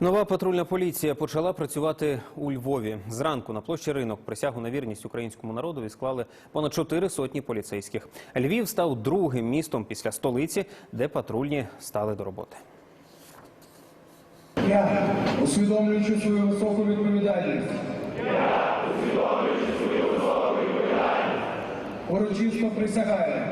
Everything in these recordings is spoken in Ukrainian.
Нова патрульна поліція почала працювати у Львові. Зранку на площі ринок присягу на вірність українському народові склали понад чотири сотні поліцейських. Львів став другим містом після столиці, де патрульні стали до роботи. Я, усвідомлюючи свою високу відповідальність. Я, усвідомлюючи свою високу відповідальність. Урочисто присягаю.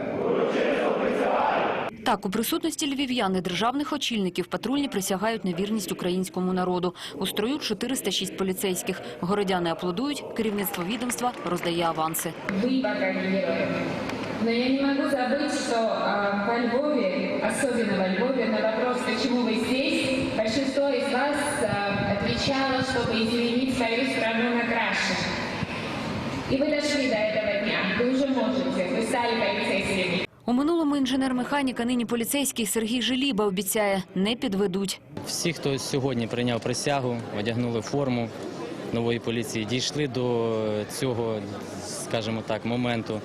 Так, у присутності львів'ян і державних очільників патрульні присягають на вірність українському народу. У строю 406 поліцейських. Городяни аплодують, керівництво відомства роздає аванси. вы пока герои. Но я не могу забыть, что а, во Львове, особенно во Львове, на вопрос, почему вы здесь, большинство из вас а, отвечало, чтобы изменить свою страну на краше. И вы дошли до этого дня. Вы уже можете. Вы стали полицейскими. У минулому інженер-механіка, нині поліцейський Сергій Желіба обіцяє, не підведуть. Всі, хто сьогодні прийняв присягу, одягнули форму нової поліції, дійшли до цього, скажімо так, моменту.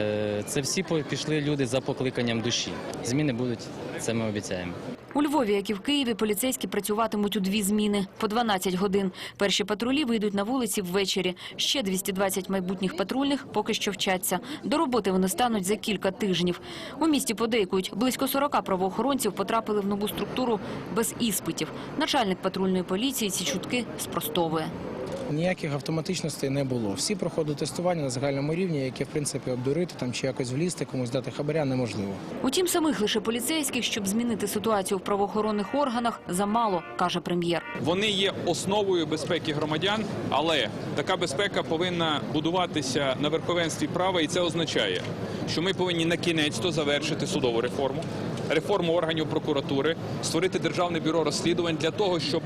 Е, Це всі пішли люди за покликанням душі. Зміни будуть, це ми обіцяємо. У Львові, як і в Києві, поліцейські працюватимуть у дві зміни по 12 годин. Перші патрулі вийдуть на вулиці ввечері. Ще 220 майбутніх патрульних поки що вчаться. До роботи вони стануть за кілька тижнів. У місті подейкують, близько 40 правоохоронців потрапили в нову структуру без іспитів. Начальник патрульної поліції ці чутки спростовує. Ніяких автоматичностей не було. Всі проходили тестування на загальному рівні, яке в принципі обдурити там чи якось влізти, комусь дати хабаря неможливо. Утім, самих лише поліцейських, щоб змінити ситуацію в правоохоронних органах, замало, каже прем'єр. Вони є основою безпеки громадян, але така безпека повинна будуватися на верховенстві права, і це означає, що ми повинні на кінець то завершити судову реформу, реформу органів прокуратури, створити державне бюро розслідувань для того, щоб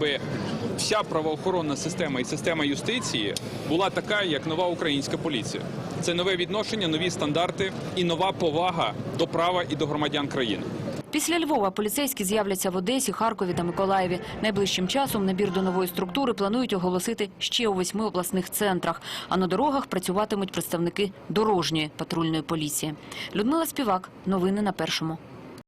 вся правоохоронна система і система юстиції була така, як нова українська поліція. Це нове відношення, нові стандарти і нова повага до права і до громадян країни. Після Львова поліцейські з'являться в Одесі, Харкові та Миколаєві. Найближчим часом набір до нової структури планують оголосити ще у восьми обласних центрах. А на дорогах працюватимуть представники дорожньої патрульної поліції. Людмила Співак. Новини на першому.